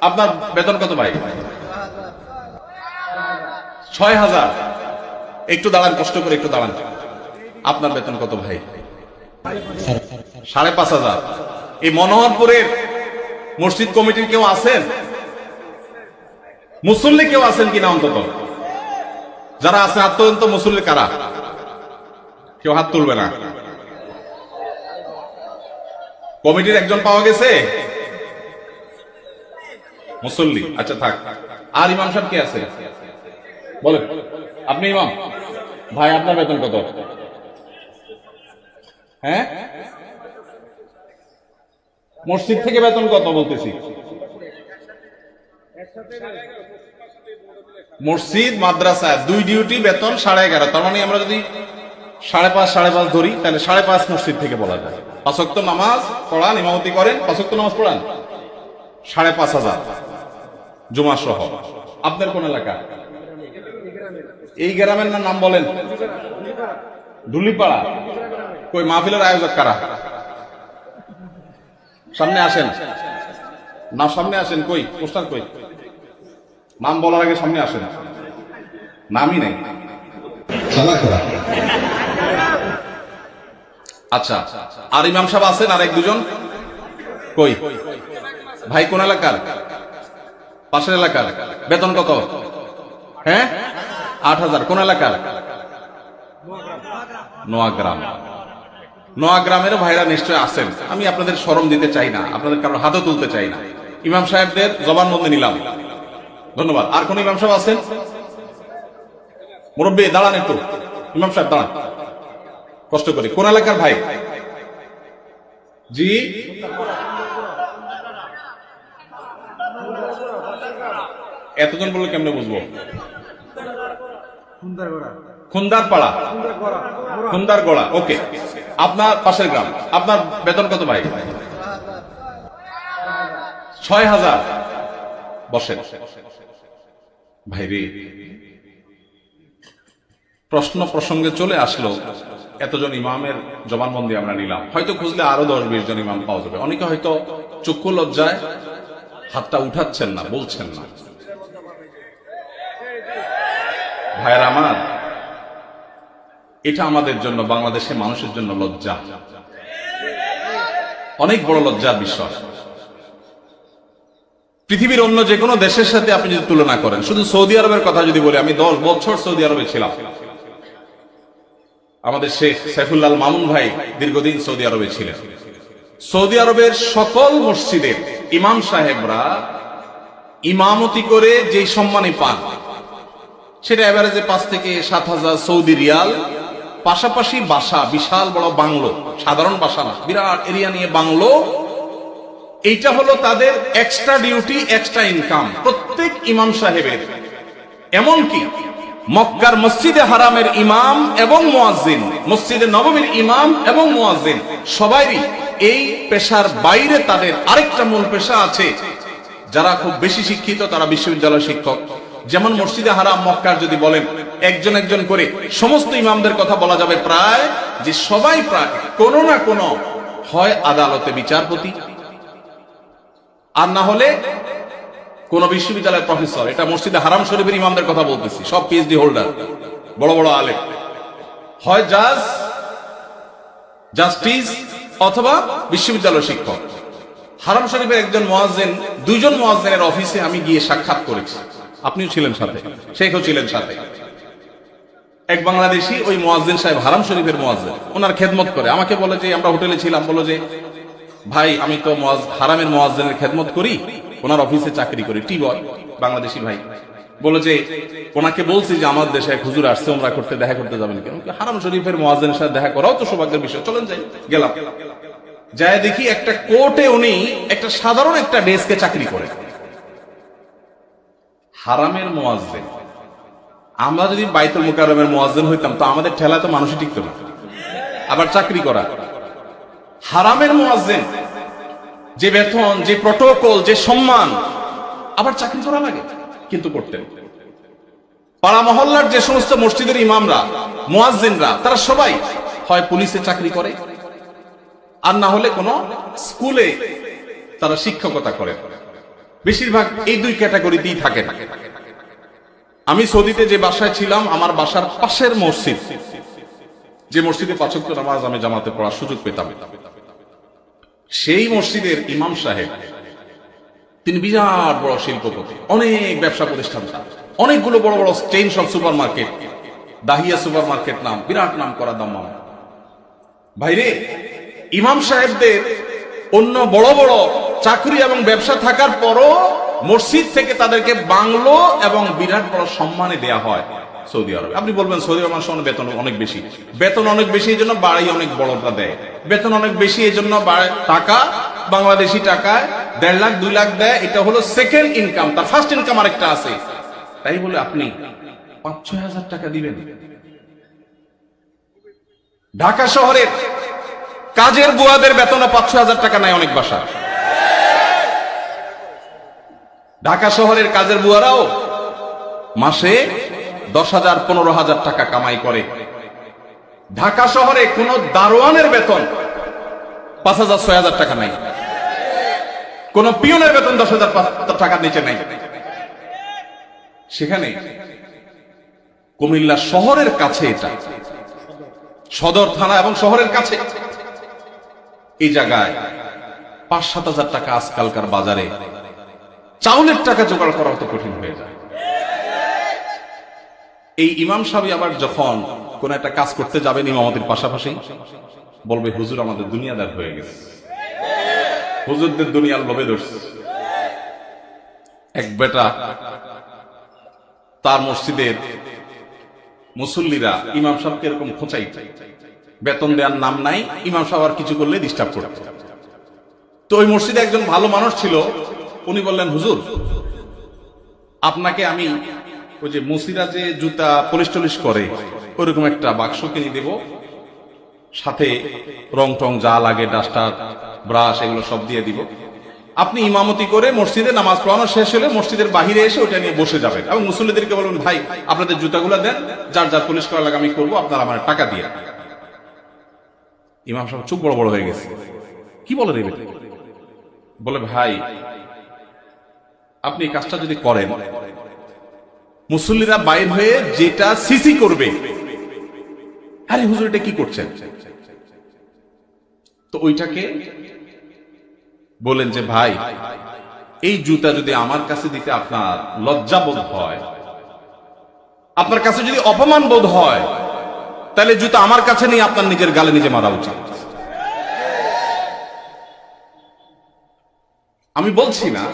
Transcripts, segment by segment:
আপনার বেতন কত ভাই? ছয় হাজার। একটু দাঁড়ান, কষ্ট করে একটু দাঁড়ান। আপনার বেতন কত ভাই? সাড়ে পাঁচ হাজার। এই মনোহরপুরের মসজিদ কমিটির কেউ আছেন? মুসল্লি কেউ আছেন কিনা অন্তত? যারা আছেন আত্মন্ত মুসল্লি কারা? কেউ হাত তুলবে না। কমিটির একজন পাওয়া গেছে? মুসল্লি। আচ্ছা থাক। আর ইমাম সাহেব কে আছে? বলেন। আপনি ইমাম? ভাই, আপনার বেতন কত? হ্যাঁ? মসজিদ থেকে বেতন কত বলতেছি? মসজিদ, মাদ্রাসা, দুই ডিউটি, বেতন সাড়ে এগারো। তার মানে আমরা যদি সাড়ে পাঁচ সাড়ে পাঁচ ধরি, তাহলে সাড়ে পাঁচ মসজিদ থেকে বলা যায়। পাঁচক্ত নামাজ পড়ান, ইমামতি করেন পাঁচক্ত নামাজ পড়ান? সাড়ে পাঁচ হাজার। জুমা সহ আপনার কোন এলাকা? এই গ্রামের নাম বলেন? ধুলিপাড়া কই মাহফিলের আয়োজক কারা? সামনে আসেন। না সামনে আসেন। কই পোস্টার কই? নাম বলার আগে সামনে আসেন। নামই নাই। আচ্ছা আর ইমাম সাহেব আছেন আর এক দুজন? কই? ভাই কোন এলাকার? পাশের এলাকার। বেতন কত? হ্যাঁ? আট হাজার। কোন এলাকার? নোয়াগ্রাম। নোয়াগ্রামের ভাইরা নিশ্চয় আছেন। আমি আপনাদের স্মরণ দিতে চাই না। আপনাদের কারোর হাতও তুলতে চাই না। ইমাম সাহেবদের জবানবন্দি নিলাম। ধন্যবাদ। আর কোন ইমাম সাহেব আছেন? মুরব্বী, দাঁড়ান একটু। ইমাম সাহেব, দাঁড়ান। কষ্ট করি। কোন এলাকার ভাই? জি? এতজন বললে কেমনে বুঝব? খুন্দার পাড়া। খুন্দার গোড়া ওকে। আপনার পাশের গ্রাম। আপনার বেতন কত ভাই? ছয় হাজার। বসেন। ভাই রে প্রশ্ন প্রসঙ্গে চলে আসলো এতজন ইমামের জবানবন্দি আমরা নিলাম। হয়তো খুঁজলে আরও দশ বিশ জন ইমাম পাওয়া যাবে। অনেকে হয়তো চক্ষু লজ্জায় হাতটা উঠাচ্ছেন না, বলছেন না। ভাইয়ের আমার, এটা আমাদের জন্য, বাংলাদেশের মানুষের জন্য লজ্জা। অনেক বড় লজ্জার বিষয়। পৃথিবীর অন্য যে কোনো দেশের সাথে আপনি যদি তুলনা করেন, শুধু সৌদি আরবের কথা যদি বলি, আমি দশ বছর সৌদি আরবে ছিলাম। আমাদের শেখ সাইফুল্লাহ মামুন ভাই দীর্ঘদিন সৌদি আরবে ছিলেন। সৌদি আরবের সকল মসজিদের ইমাম সাহেবরা ইমামতি করে যেই সম্মানী পান, সেটা এভারেজে পাঁচ থেকে সাত হাজার সৌদি রিয়াল। পাশাপাশি বাসা, বিশাল বড় বাংলো, সাধারণ বাসা না, বিরাট এরিয়া নিয়ে বাংলো। এইটা হলো তাদের এক্সট্রা ডিউটি এক্সট্রা ইনকাম প্রত্যেক ইমাম সাহেবের। এমনকি মক্কার মসজিদে হারামের ইমাম এবং মুয়াজ্জিন, মসজিদে নবমীর ইমাম এবং মুয়াজ্জিন, সবাইরই এই পেশার বাইরে তাদের আরেকটা মূল পেশা আছে। যারা খুব বেশি শিক্ষিত, তারা বিশ্ববিদ্যালয় শিক্ষক। যেমন মসজিদে হারাম মক্কার যদি বলেন, একজন একজন করে সমস্ত ইমামদের কথা বলা যাবে প্রায় যে সবাই প্রায় কোনো না কোনো হয় আদালতে বিচারপতি। আর না হলে কোন বিশ্ববিদ্যালয়ের প্রফেসর। এটা মসজিদে হারাম শরীফের ইমামদের কথা বলতেছি, সব পিএইচডি হোল্ডার বড় বড় আলে হয় জাজ, জাস্টিস অথবা বিশ্ববিদ্যালয় শিক্ষক। হারাম শরীফের একজন মোয়াজ্জেন, দুইজন মোয়াজ্জেনের অফিসে আমি গিয়ে সাক্ষাৎ করেছি। আপনিও ছিলেন সাথে, শেখও ছিলেন সাথে। এক বাংলাদেশি ওই মোয়াজ্জেন সাহেব, হারাম শরীফের মোয়াজ্জেন, ওনার খেদমত করে। আমাকে বলে যে, আমরা হোটেলে ছিলাম। বলো যে, ভাই, আমি তো হারামের মোয়াজ্জেনের খেদমত করি। ওনার অফিসে চাকরি করি। টি বয় বাংলাদেশি ভাই। বলে যে, ওনাকে বলছি যে আমার দেশে এক হুজুর আসছে ওমরা করতে দেখা করতে যাবেন কেন? হারাম শরীফের মোয়াজ্জেনের সাথে দেখা করাও তো সৌভাগ্যের বিষয়। চলেন যাই, গেলাম। যায় দেখি একটা কোর্টে উনি একটা সাধারণ একটা ডেস্কে চাকরি করে। হারামের মোয়াজ্জেন। আমরা যদি বাইতুল মুকাররমের মোয়াজ্জেন হইতাম, তো আমাদের ঠেলা তো মানুষই টিকতো না। আবার চাকরি করা। হারামের মোয়াজ্জেন। যে বেতন, যে প্রটোকল, যে সম্মান, আবার চাকরি করা লাগে। কিন্তু করতেন। পাড়া মহল্লার যে সমস্ত মসজিদের ইমামরা, মোয়াজ্জিনরা, তারা সবাই হয় পুলিশে চাকরি করে, আর না হলে কোনো স্কুলে তারা শিক্ষকতা করে। বেশিরভাগ এই দুই ক্যাটাগরিতেই থাকেন আমি সৌদিতে যে বাসায় ছিলাম, আমার বাসার পাশের মসজিদ, যে মসজিদে পাচক নামাজ আমি জামাতে পড়ার সুযোগ পেতাম। সেই মসজিদের ইমাম সাহেব তিনি বিরাট বড় শিল্পপতি, অনেক ব্যবসা প্রতিষ্ঠান অনেকগুলো বড় বড় চেইন সব supermarket Dahiya supermarket নাম, বিরাট নাম করা দাম ভাইরে, ইমাম সাহেবদের অন্য বড় বড় চাকরি এবং ব্যবসা থাকার পরও মসজিদ থেকে তাদেরকে বাংলো এবং বিরাট বড় সম্মানে দেয়া হয় সৌদি আরবে। আপনি বলবেন, সৌদি আরব মানুষের বেতন অনেক বেশি। বেতন অনেক বেশি এই জন্য বাড়াই অনেক বড়টা দেয়। বেতন অনেক বেশি এই জন্য টাকা, বাংলাদেশি টাকায় দেড় লাখ, দুই লাখ দেয়, এটা হলো সেকেন্ড ইনকাম তার ফার্স্ট ইনকাম আরেকটা আছে। তাই বলে আপনি পাঁচ ছয় হাজার টাকা দিবেন। ঢাকা শহরের কাজের বুয়াদের বেতনে পাঁচ ছয় হাজার টাকা নেয় অনেক বাসা। ঢাকা শহরের কাজের বুয়ারাও মাসে দশ হাজার, পনেরো হাজার টাকা কামাই করে। ঢাকা শহরে কোন দারোয়ানের বেতন পাঁচ হাজার, ছয় হাজার টাকা নাই। কোন পিয়নের বেতন দশ হাজার টাকার নিচে নাই। সেখানে কুমিল্লা শহরের কাছে এটা। সদর থানা এবং শহরের কাছে। এই জায়গায় পাঁচ সাত হাজার টাকা আজকালকার বাজারে চাউলের টাকা জোগাড় করা অত কঠিন হয়ে যায়। এই ইমাম সাহেব আবার যখন কোন একটা কাজ করতে যাবেন ইমামতির পাশাপাশি, বলবে, হুজুর, আমাদের দুনিয়াদার হয়ে গেছে। হুজুরদের দুনিয়ার লোভে ধরছে। এক বেটা তার মসজিদের মুসল্লিরা ইমাম সাহেবকে এরকম খোঁচাই। বেতন দেওয়ার নাম নাই, ইমাম সাহেব আর কিছু করলে ডিস্টার্ব করত। তো ওই মসজিদে একজন ভালো মানুষ ছিল, উনি বললেন, হুজুর, আপনাকে আমি ওই যে মুসিরা যে জুতা পলিশ টলিশ করে, ওইরকম একটা বাক্স কিনে দেব। সাথে রং টং যা লাগে, ডাস্টার ব্রাশ এগুলো সব দিয়ে দিব। আপনি ইমামতি করে মসজিদে নামাজ পড়ানো শেষ হলে মসজিদের বাহিরে এসে ওটা নিয়ে বসে যাবেন। এবং মুসল্লিদেরকে বলবেন, ভাই, আপনাদের জুতাগুলো দেন, যার যার পুলিশ করা লাগে আমি করব, আপনারা আমার টাকা দিয়ে ইমাম সাহেব চুপ বড় বড় হয়ে গেছে। কি বলে রে বলে, ভাই, আপনি কাজটা যদি করেন, মুসল্লিরা বাইর হয়ে যেটা সিসি করবে, আরে হুজুর এটা কি করছেন? তো ওইটাকে বলেন যে, ভাই, এই জুতা যদি আমার কাছে দিতে আপনার লজ্জা বোধ হয়, আপনার কাছে যদি অপমান বোধ হয়, তাহলে জুতা আমার কাছে নিয়ে আপনার নিজের গালে নিজে মারা উচিত। আমি বলছি না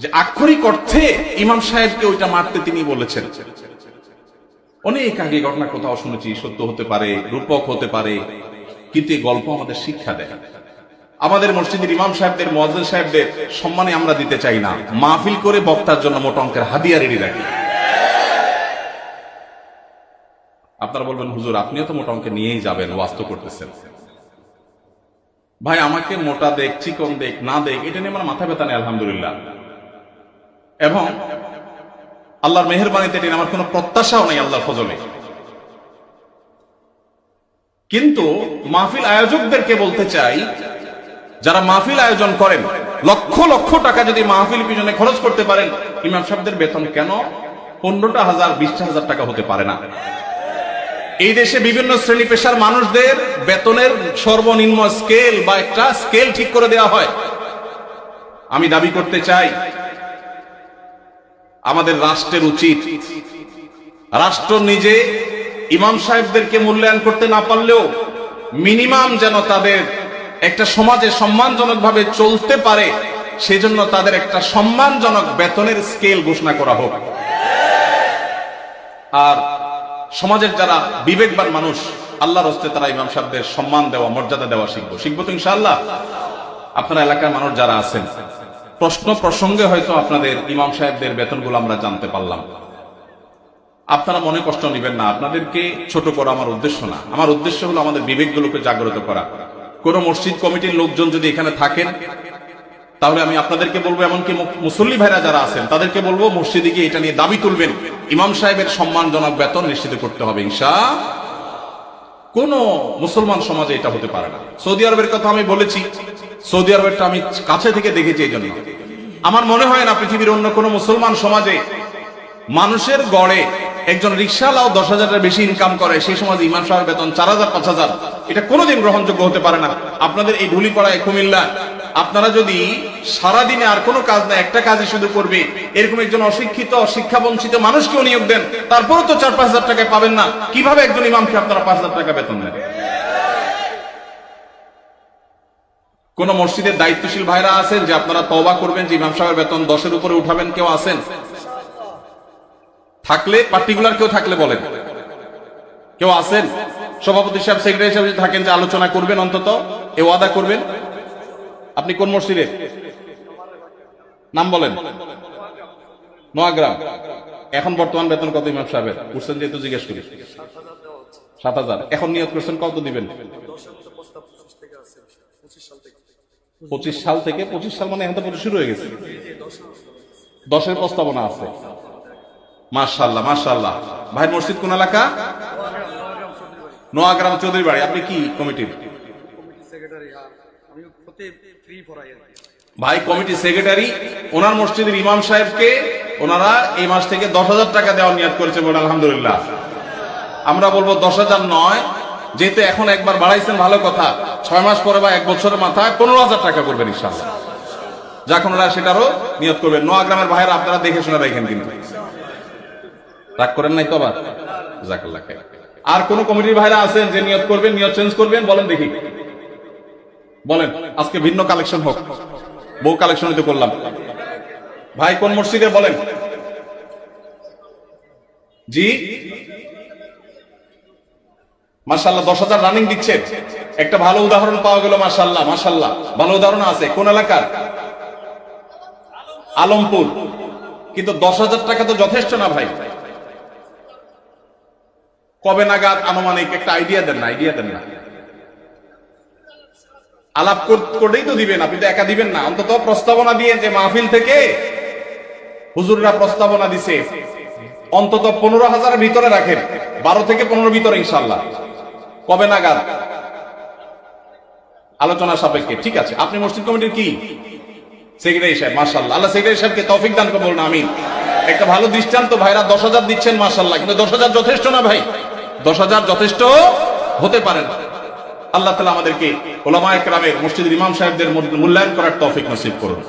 যে আক্ষরিক অর্থে ইমাম সাহেবকে ওইটা মারতে তিনি বলেছেন। অনেক আগে ঘটনা কোথাও শুনেছি, সত্য হতে পারে, রূপক হতে পারে কিন্তু এই গল্প আমাদের শিক্ষা দেয়। আমাদের মসজিদের ইমাম সাহেবদের মহাজন সাহেবদের সম্মানে আমরা দিতে চাই না। মাহফিল করে বক্তার জন্য মোটা অঙ্কের হাদিয়া রেডি রাখি। আপনারা বলবেন, হুজুর, আপনিও তো মোটা অঙ্কে নিয়েই যাবেন ওয়াস্ত করতেছেন। ভাই, আমাকে মোটা দেখ, চিকন দেখ, না দেখ, এটা নিয়ে আমার মাথা ব্যথা নেই, আলহামদুলিল্লাহ। এবং আল্লাহর মেহরবানিতে আমার কোনো প্রত্যাশাও নেই আল্লাহর ফজলে। কিন্তু মাহফিল আয়োজকদেরকে বলতে চাই, যারা মাহফিল আয়োজন করেন, লক্ষ লক্ষ টাকা যদি মাহফিল পিছনে খরচ করতে পারেন, ইমাম সাহেবদের বেতন কেন? পনেরোটা হাজার, বিশটা হাজার টাকা হতে পারে না। এই দেশে বিভিন্ন শ্রেণি পেশার মানুষদের বেতনের সর্বনিম্ন স্কেল বা একটা স্কেল ঠিক করে দেওয়া হয়। আমি দাবি করতে চাই, আমাদের রাষ্ট্রের উচিত, রাষ্ট্র নিজে ইমাম সাহেবদেরকে মূল্যায়ন করতে না পারলেও মিনিমাম যেন তাদের একটা সমাজে সম্মানজনক ভাবে চলতে পারে, সেজন্য তাদের একটা সম্মানজনক বেতনের স্কেল ঘোষণা করা হোক। আর সমাজের যারা বিবেকবান মানুষ, আল্লাহর হস্তে তারা ইমাম সাহেবদের সম্মান দেওয়া, মর্যাদা দেওয়া শিখব। শিখব তো ইনশাআল্লাহ। আপনার এলাকার মানুষ যারা আছেন, প্রশ্ন প্রসঙ্গে হয়তো আপনাদের ইমাম সাহেবদের বেতনগুলো আমরা জানতে পারলাম। আপনারা মনে কষ্ট নেবেন না। আপনাদেরকে ছোট করা আমার উদ্দেশ্য না। আমার উদ্দেশ্য হলো আমাদের বিবেকগুলোকে জাগ্রত করা। কোন মসজিদ কমিটির লোকজন যদি এখানে থাকেন, তাহলে আমি আপনাদেরকে বলব, এমনকি মুসল্লি ভাইরা যারা আছেন, তাদেরকে বলব, মসজিদে গিয়ে এটা নিয়ে দাবি তুলবেন। ইমাম সাহেবের সম্মানজনক বেতন নিশ্চিত করতে হবে ইনশা কোন মুসলমান সমাজে এটা হতে পারে না। সৌদি আরবের কথা আমি বলেছি। সৌদি আরবেরটা আমি কাছে থেকে দেখেছি এই জন্য আমার মনে হয় না পৃথিবীর অন্য কোনো মুসলমান সমাজে মানুষের গড়ে একজন রিক্সাওয়ালাও দশ হাজারের বেশি ইনকাম করে, সেই সমাজে ইমাম সাহেবের বেতন চার হাজার, পাঁচ হাজার, এটা কোনোদিন গ্রহণযোগ্য হতে পারে না। আপনাদের এই ঢুলিপাড়ায় কুমিল্লা, আপনারা যদি সারাদিনে আর কোনো কাজ না, একটা কাজই শুধু করবে, এরকম একজন অশিক্ষিত শিক্ষা বঞ্চিত মানুষকেও নিয়োগ দেন, তারপরেও তো চার, পাঁচ হাজার টাকায় পাবেন না। কীভাবে একজন ইমামকে আপনারা পাঁচ হাজার টাকা বেতন দেন? কোন মসজিদের দায়িত্বশীল ভাইরা আছেন যে আপনারা তবা করবেন যে ইমাম সাহেবের বেতন দশের উপরে উঠাবেন? কেউ আছেন? থাকলে পার্টিকুলার কেউ থাকলে বলেন। কেউ আছেন? সভাপতি সাহেব সেক্রেটারি সাহেব যদি থাকেন যে আলোচনা করবেন অন্তত, এ ওয়াদা করবেন। আপনি কোন মসজিদে? নাম বলেন। নোয়াগ্রাম। এখন বর্তমান বেতন কত ইমাম সাহেবের? উঠছেন যেহেতু জিজ্ঞেস করি। সাত হাজার। এখন নিয়োগ করছেন কত দিবেন? পঁচিশ সাল থেকে পঁচিশ সাল মানে এখন তো শুরু হয়ে গেছে। দশের প্রস্তাবনা আছে। মাশাল্লাহ মাশাল্লাহ ভাই, মসজিদ কোন এলাকা? নোয়াগ্রাম চৌধুরী বাড়ি আপনি কি কমিটির ভাই, কমিটি সেক্রেটারি। ওনার মসজিদের ইমাম সাহেবকে ওনারা এই মাস থেকে দশ হাজার টাকা দেওয়ার নিয়াদ করেছে বলে আলহামদুলিল্লাহ। আমরা বলব দশ হাজার নয়। যেহেতু এখন একবার বাড়াইছেন, ভালো কথা। ছয় মাস পরে বা এক বছরের মাথায় পনেরো হাজার টাকা করবেন ইনশাল্লাহ যখন ওরা সেটারও নিয়ত করবেন। নোয়াগ্রামের ভাইয়েরা আপনারা দেখে শুনে রাখেন কিন্তু। রাগ করেন নাই তো আবার? জাকাল্লাহ খাইর। আর কোন কমিটির ভাইরা আছেন যে নিয়ত করবেন, নিয়ত চেঞ্জ করবেন? বলেন দেখি। বলেন, আজকে ভিন্ন কালেকশন হোক। বউ কালেকশন তো করলাম। ভাই, কোন মসজিদে বলেন? জি? মার্শাল্লাহ দশ হাজার রানিং দিচ্ছে। একটা ভালো উদাহরণ পাওয়া গেল মার্শাল্লাহ মার্শাল্লাহ ভালো উদাহরণ আছে। কোন এলাকার? আলমপুর। কিন্তু দশ হাজার টাকা তো যথেষ্ট না ভাই। কবে নাগাদ আনুমানিক একটা আইডিয়া দেন না আইডিয়া দেন না। আলাপ কর- করেই তো দিবেন, আপনি তো একা দিবেন না। অন্তত প্রস্তাবনা দিয়ে যে মাহফিল থেকে হুজুররা প্রস্তাবনা দিছে, অন্তত পনেরো হাজারের ভিতরে রাখেন, বারো থেকে পনেরো ভিতরে ইনশাল্লাহ কবে নাগাদ? আলোচনা সাপেক্ষে, ঠিক আছে। আপনি মসজিদ কমিটির কি? সেক্রেটারি সাহেব মার্শাল্লাহ আল্লাহ সেক্রেটারি সাহেবকে তফিক দান করব না আমি একটা ভালো দৃষ্টান্ত, ভাইরা দশ হাজার দিচ্ছেন মার্শাল্লাহ কিন্তু দশ হাজার যথেষ্ট না, ভাই? দশ হাজার যথেষ্ট হতে পারেন আল্লাহ তালা আমাদেরকে ওলামায় একরামের মসজিদ ইমাম সাহেবদের মূল্যায়ন করার তফিক নসিব করুন।